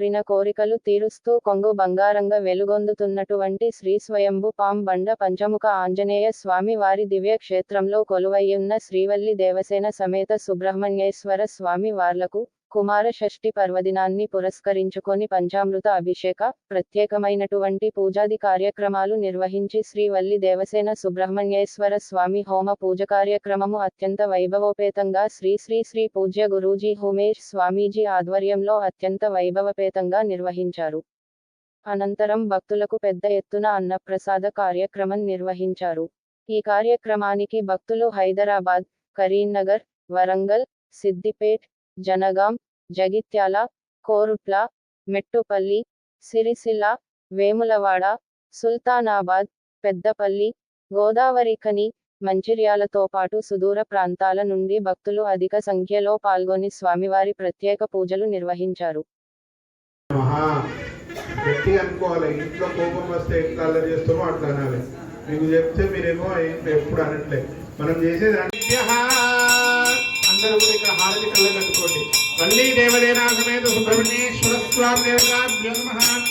కోరిన కోరికలు తీరుస్తూ కొంగు బంగారంగా వెలుగొందుతున్నటువంటి శ్రీ స్వయంభు పాంబండ పంచముఖ ఆంజనేయ స్వామి వారి దివ్య క్షేత్రంలో కొలువయ్యున్న శ్రీవల్లి దేవసేన సమేత సుబ్రహ్మణ్యేశ్వర స్వామి వార్లకు కుమార షష్ఠి పర్వదినాన్ని పురస్కరించుకొని పంచామృత అభిషేక ప్రత్యేకమైనటువంటి పూజాది కార్యక్రమాలు నిర్వహించి శ్రీవల్లి దేవసేన సుబ్రహ్మణ్యేశ్వర స్వామి హోమ పూజ కార్యక్రమము అత్యంత వైభవోపేతంగా శ్రీ శ్రీ శ్రీ పూజ్య గురూజీ హుమేష్ స్వామీజీ ఆధ్వర్యంలో అత్యంత వైభవపేతంగా నిర్వహించారు. అనంతరం భక్తులకు పెద్ద ఎత్తున అన్నప్రసాద కార్యక్రమం నిర్వహించారు. ఈ కార్యక్రమానికి భక్తులు హైదరాబాద్ కరీంనగర్ వరంగల్ సిద్దిపేట్ జనగాం జగిత్యాల కోరుట్ల మెట్టుపల్లి సిరిసిల్ల వేములవాడ సుల్తానాబాద్ పెద్దపల్లి గోదావరిఖని మంచిర్యాలతో పాటు సుదూర ప్రాంతాల నుండి భక్తులు అధిక సంఖ్యలో పాల్గొని స్వామివారి ప్రత్యేక పూజలు నిర్వహించారు. మహా గట్టి అనుకోవాలి. ఇంట్లో కోపం వస్తే ఎట్లా అల్లరి చేస్తామో అట్లా అనాలి మీకు చెప్తే మీరేమో ఎప్పుడు అనట్లే. మనం చేసేది అందరూ కూడా ఇక్కడ హారతి కళ్ళ కట్టుకోండి మళ్ళీ దేవదేనా సమేత సుబ్రహ్మణ్యేశ్వర స్వామి దేవతాభ్యో నమః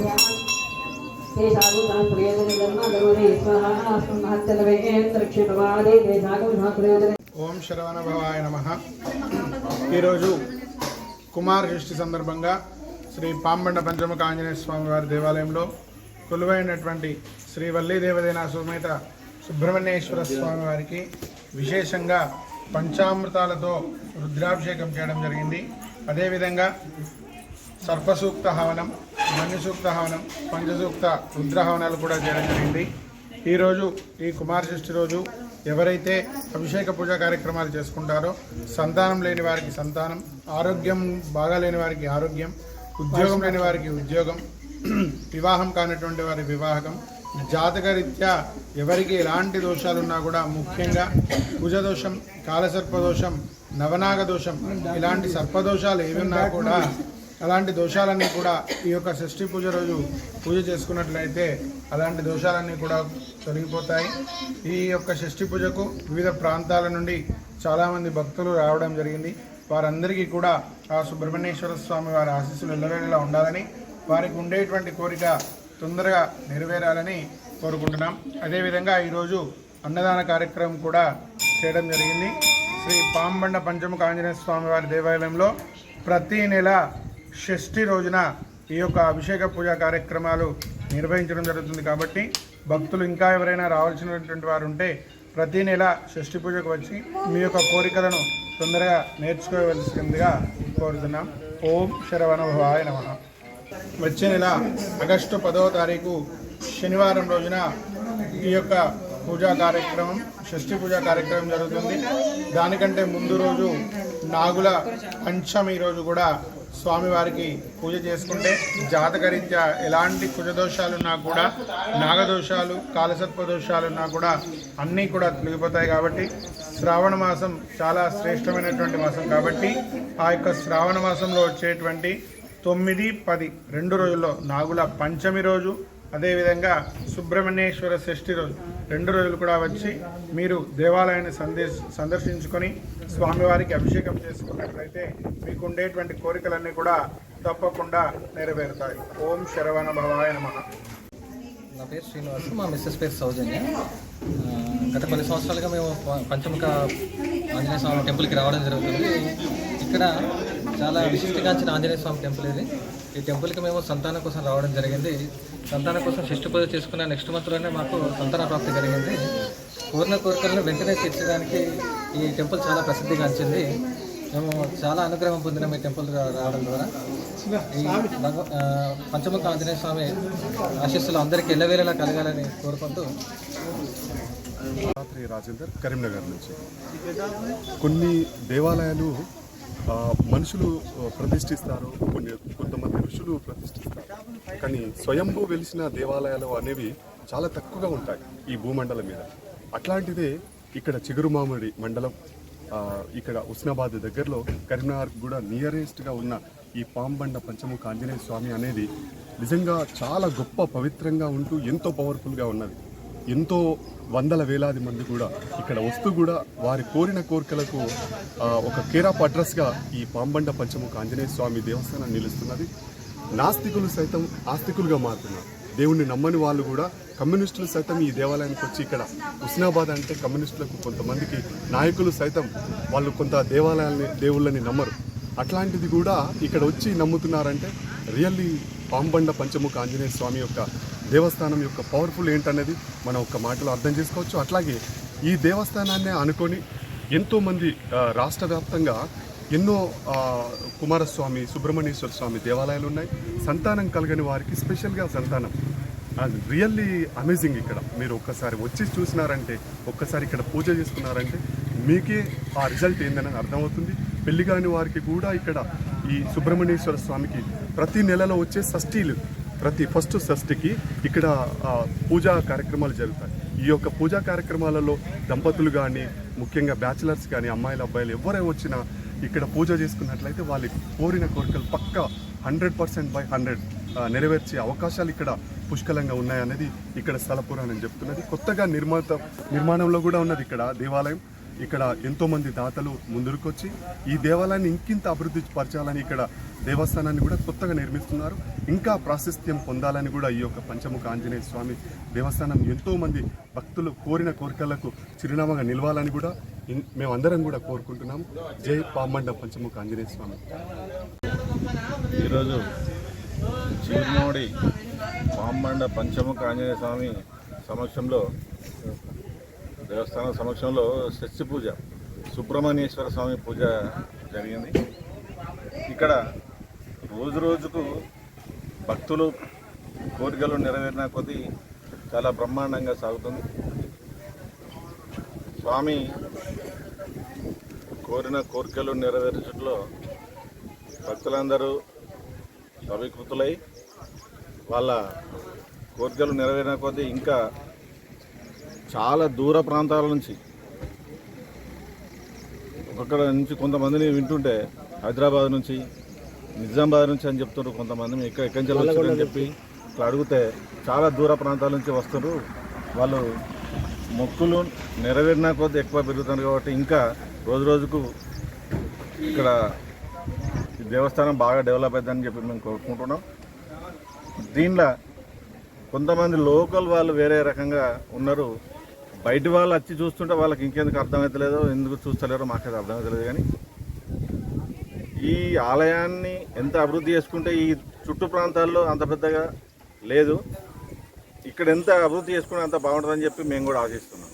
ఓం శరవణ భవాయ నమ. ఈరోజు కుమార్ షష్ఠి సందర్భంగా శ్రీ పాంబండ పంచముఖ ఆంజనేయ స్వామి వారి దేవాలయంలో కొలువైనటువంటి శ్రీ వల్లీ దేవదేన సుమేత సుబ్రహ్మణ్యేశ్వర స్వామి వారికి విశేషంగా పంచామృతాలతో రుద్రాభిషేకం చేయడం జరిగింది. అదేవిధంగా సర్పసూక్త హవనం మన్యసూక్త హవనం పంచసూక్త రుద్రహవనాలు కూడా చేయడం జరిగింది. ఈరోజు ఈ కుమార షష్ఠి రోజు ఎవరైతే అభిషేక పూజా కార్యక్రమాలు చేసుకుంటారో సంతానం లేని వారికి సంతానం ఆరోగ్యం బాగాలేని వారికి ఆరోగ్యం ఉద్యోగం లేని వారికి ఉద్యోగం వివాహం కానటువంటి వారి వివాహకం జాతకరీత్యా ఎవరికి ఎలాంటి దోషాలున్నా కూడా ముఖ్యంగా కుజదోషం కాలసర్పదోషం నవనాగ దోషం ఇలాంటి సర్పదోషాలు ఏవి ఉన్నా కూడా అలాంటి దోషాలన్నీ కూడా ఈ యొక్క షష్ఠి పూజ రోజు పూజ చేసుకున్నట్లయితే అలాంటి దోషాలన్నీ కూడా తొలగిపోతాయి. ఈ యొక్క షష్ఠి పూజకు వివిధ ప్రాంతాల నుండి చాలామంది భక్తులు రావడం జరిగింది. వారందరికీ కూడా ఆ సుబ్రహ్మణ్యేశ్వర స్వామి వారి ఆశీస్సులు ఎల్లవేళలా ఉండాలని వారికి ఉండేటువంటి కోరిక తొందరగా నెరవేరాలని కోరుకుంటున్నాం. అదేవిధంగా ఈరోజు అన్నదాన కార్యక్రమం కూడా చేయడం జరిగింది. శ్రీ పాంబండ పంచముఖ ఆంజనేయ స్వామి వారి దేవాలయంలో ప్రతి నెల షష్ఠి రోజున ఈ యొక్క అభిషేక పూజా కార్యక్రమాలు నిర్వహించడం జరుగుతుంది కాబట్టి భక్తులు ఇంకా ఎవరైనా రావాల్సినటువంటి వారు ఉంటే ప్రతి నెల షష్ఠి పూజకు వచ్చి మీ యొక్క కోరికలను తొందరగా నేర్చుకోవలసిందిగా కోరుతున్నాం. ఓం శరవణ నమ. వచ్చే నెల ఆగస్టు పదవ తారీఖు శనివారం రోజున ఈ యొక్క పూజా కార్యక్రమం షష్ఠి పూజా కార్యక్రమం జరుగుతుంది. దానికంటే ముందు రోజు నాగుల పంచమి రోజు కూడా స్వామివారికి పూజ చేసుకుంటే జాతకరీత్యా ఎలాంటి కుజదోషాలున్నా కూడా నాగదోషాలు కాలసత్వ దోషాలున్నా కూడా అన్నీ కూడా తొలగిపోతాయి కాబట్టి శ్రావణ మాసం చాలా శ్రేష్టమైనటువంటి మాసం కాబట్టి ఆ యొక్క శ్రావణ మాసంలో వచ్చేటువంటి తొమ్మిది పది రెండు రోజుల్లో నాగుల పంచమి రోజు అదేవిధంగా సుబ్రహ్మణ్యేశ్వర షష్ఠి రోజు. రెండు రోజులు కూడా వచ్చి మీరు దేవాలయాన్ని సందేశ సందర్శించుకొని స్వామివారికి అభిషేకం చేసుకున్నట్లయితే మీకు ఉండేటువంటి కోరికలన్నీ కూడా తప్పకుండా నెరవేరుతాయి. ఓం శరవణ భవాయ నమ. నా పేరు శ్రీనివాస్ మా మిస్సెస్ పేరు సౌజన్య. గత కొన్ని సంవత్సరాలుగా మేము పంచముఖ ఆంజనేయ స్వామి టెంపుల్కి రావడం జరుగుతుంది. ఇక్కడ చాలా విశిష్టగాంచిన ఆంజనేయ స్వామి టెంపుల్ ఇది. ఈ టెంపుల్కి మేము సంతానం కోసం రావడం జరిగింది. సంతానం కోసం షష్టి పూజ చేసుకున్న నెక్స్ట్ మంత్లోనే మాకు సంతాన ప్రాప్తి కలిగింది. పూర్ణ కోరికలను వెంటనే తీర్చడానికి ఈ టెంపుల్ చాలా ప్రసిద్ధిగాంచింది మేము చాలా అనుగ్రహం పొందినాం ఈ టెంపుల్ రావడం ద్వారా. ఈ పంచముఖ ఆంజనేయ స్వామి ఆశీస్సులు అందరికీ ఎల్లవేళలా కలగాలని కోరుకుంటూ. రాత్రి రాజేందర్ కరీంనగర్ నుంచి. కొన్ని దేవాలయాలు మనుషులు ప్రతిష్ఠిస్తారు. కొన్ని కొంతమంది ఋషులు ప్రతిష్ఠిస్తారు. కానీ స్వయంభూ వెలిసిన దేవాలయాలు అనేవి చాలా తక్కువగా ఉంటాయి ఈ భూమండలం మీద. అట్లాంటిదే ఇక్కడ చిగురుమామిడి మండలం ఇక్కడ ఉస్నాబాద్ దగ్గరలో కరీంనగర్ కూడా నియరెస్ట్గా ఉన్న ఈ పాంబండ పంచముఖ ఆంజనేయ స్వామి అనేది నిజంగా చాలా గొప్ప పవిత్రంగా ఉంటూ ఎంతో పవర్ఫుల్గా ఉన్నది. ఎంతో వందల వేలాది మంది కూడా ఇక్కడ వస్తూ కూడా వారి కోరిన కోరికలకు ఒక కేరాప్ అడ్రస్గా ఈ పాంబండ పంచముఖ ఆంజనేయ స్వామి దేవస్థానం నిలుస్తున్నది. నాస్తికులు సైతం ఆస్తికులుగా మారుతున్నారు. దేవుణ్ణి నమ్మని వాళ్ళు కూడా కమ్యూనిస్టులు సైతం ఈ దేవాలయానికి వచ్చి ఇక్కడ హుస్నాబాద్ అంటే కమ్యూనిస్టులకు కొంతమందికి నాయకులు సైతం వాళ్ళు కొంత దేవాలయాల్ని దేవుళ్ళని నమ్మరు. అట్లాంటిది కూడా ఇక్కడ వచ్చి నమ్ముతున్నారంటే రియల్లీ పాంబండ పంచముఖ ఆంజనేయ స్వామి యొక్క దేవస్థానం యొక్క పవర్ఫుల్ ఏంటనేది మనం ఒక మాటలో అర్థం చేసుకోవచ్చు. అట్లాగే ఈ దేవస్థానాన్ని అనుకొని ఎంతోమంది రాష్ట్ర వ్యాప్తంగా ఎన్నో కుమారస్వామి సుబ్రహ్మణ్యేశ్వర స్వామి దేవాలయాలు ఉన్నాయి. సంతానం కలగని వారికి స్పెషల్గా సంతానం. రియల్లీ అమేజింగ్ ఇక్కడ. మీరు ఒక్కసారి వచ్చి చూసినారంటే ఒక్కసారి ఇక్కడ పూజ చేసుకున్నారంటే మీకే ఆ రిజల్ట్ ఏందని అర్థమవుతుంది. పెళ్ళి కాని వారికి కూడా ఇక్కడ ఈ సుబ్రహ్మణ్యేశ్వర స్వామికి ప్రతి నెలలో వచ్చే షష్ఠీలు ప్రతి ఫస్ట్ షష్ఠికి ఇక్కడ పూజా కార్యక్రమాలు జరుగుతాయి. ఈ యొక్క పూజా కార్యక్రమాలలో దంపతులు కానీ ముఖ్యంగా బ్యాచిలర్స్ కానీ అమ్మాయిలు అబ్బాయిలు ఎవరే వచ్చినా ఇక్కడ పూజ చేసుకున్నట్లయితే వాళ్ళు కోరిన కోరికలు పక్క హండ్రెడ్ పర్సెంట్ బై హండ్రెడ్ నెరవేర్చే అవకాశాలు ఇక్కడ పుష్కలంగా ఉన్నాయనేది ఇక్కడ స్థల పురాణం చెప్తున్నది. కొత్తగా నిర్మాత నిర్మాణంలో కూడా ఉన్నది ఇక్కడ దేవాలయం. ఇక్కడ ఎంతోమంది దాతలు ముందుకొచ్చి ఈ దేవాలయాన్ని ఇంకింత అభివృద్ధి పరచాలని ఇక్కడ దేవస్థానాన్ని కూడా కొత్తగా నిర్మిస్తున్నారు. ఇంకా ప్రాశస్త్యం పొందాలని కూడా ఈ యొక్క పంచముఖ ఆంజనేయ స్వామి దేవస్థానం ఎంతోమంది భక్తులు కోరిన కోరికలకు చిరునామాగా నిలవాలని కూడా మేమందరం కూడా కోరుకుంటున్నాం జై పామండ పంచముఖ ఆంజనేయ స్వామి. ఈరోజు చిరుమోడి పామండ పంచముఖ ఆంజనేయ స్వామి సమక్షంలో దేవస్థానం సమక్షంలో షష్ఠి పూజ సుబ్రహ్మణ్యేశ్వర స్వామి పూజ జరిగింది. ఇక్కడ రోజు రోజుకు భక్తులు కోరికలు నెరవేరిన కొద్దీ చాలా బ్రహ్మాండంగా సాగుతుంది. స్వామి కోరిన కోరికలు నెరవేర్చడంలో భక్తులందరూ సవికృతులై వాళ్ళ కోరికలు నెరవేరిన కొద్దీ ఇంకా చాలా దూర ప్రాంతాల నుంచి. ఒక్కొక్కడ నుంచి కొంతమందిని వింటుంటే హైదరాబాద్ నుంచి నిజామాబాద్ నుంచి అని చెప్తున్నారు కొంతమంది ఎక్కడ ఇక్కడ ఎక్కడి నుంచి వచ్చారని చెప్పి ఇట్లా అడిగితే చాలా దూర ప్రాంతాల నుంచి వస్తారు వాళ్ళు మొక్కులు నెరవేరిన కొద్ది ఎక్కువ పెరుగుతున్నారు కాబట్టి ఇంకా రోజు రోజుకు ఇక్కడ ఈ దేవస్థానం బాగా డెవలప్ అవుతుందని చెప్పి మేము కోరుకుంటున్నాం. దీనిలో కొంతమంది లోకల్ వాళ్ళు వేరే రకంగా ఉన్నారు. బయట వాళ్ళు వచ్చి చూస్తుంటే వాళ్ళకి ఇంకెందుకు అర్థమవుతలేదో ఎందుకు చూస్తలేరో మాకైతే అర్థమవుతలేదు కానీ ఈ ఆలయాన్ని ఎంత అభివృద్ధి చేసుకుంటే ఈ చుట్టు ప్రాంతాల్లో అంత పెద్దగా లేదు. ఇక్కడ ఎంత అభివృద్ధి చేసుకుంటే అంత బాగుంటుందని చెప్పి మేము కూడా ఆశిస్తున్నాం.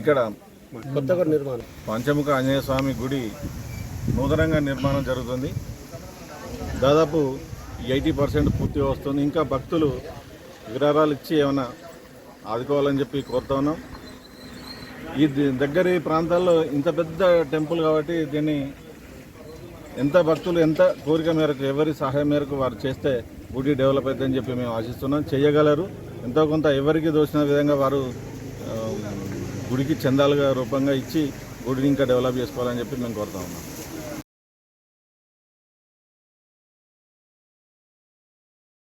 ఇక్కడ కొత్తగా నిర్మాణం. పంచముఖ ఆంజనేయ స్వామి గుడి నూతనంగా నిర్మాణం జరుగుతుంది. దాదాపు ఎయిటీ పర్సెంట్ పూర్తిగా వస్తుంది. ఇంకా భక్తులు విరాళాలు ఇచ్చి ఏమైనా ఆదుకోవాలని చెప్పి కోరుతా ఉన్నాం. ఈ దగ్గర దగ్గరి ప్రాంతాల్లో ఇంత పెద్ద టెంపుల్ కాబట్టి దీన్ని ఎంత భక్తులు ఎంత కోరిక మేరకు ఎవరి సహాయం మేరకు వారు చేస్తే గుడి డెవలప్ అవుతుందని చెప్పి మేము ఆశిస్తున్నాం. చేయగలరు. ఎంతో కొంత ఎవరికి దోచిన విధంగా వారు గుడికి చందాలుగా రూపంగా ఇచ్చి గుడిని ఇంకా డెవలప్ చేసుకోవాలని చెప్పి మేము కోరుతా ఉన్నాం.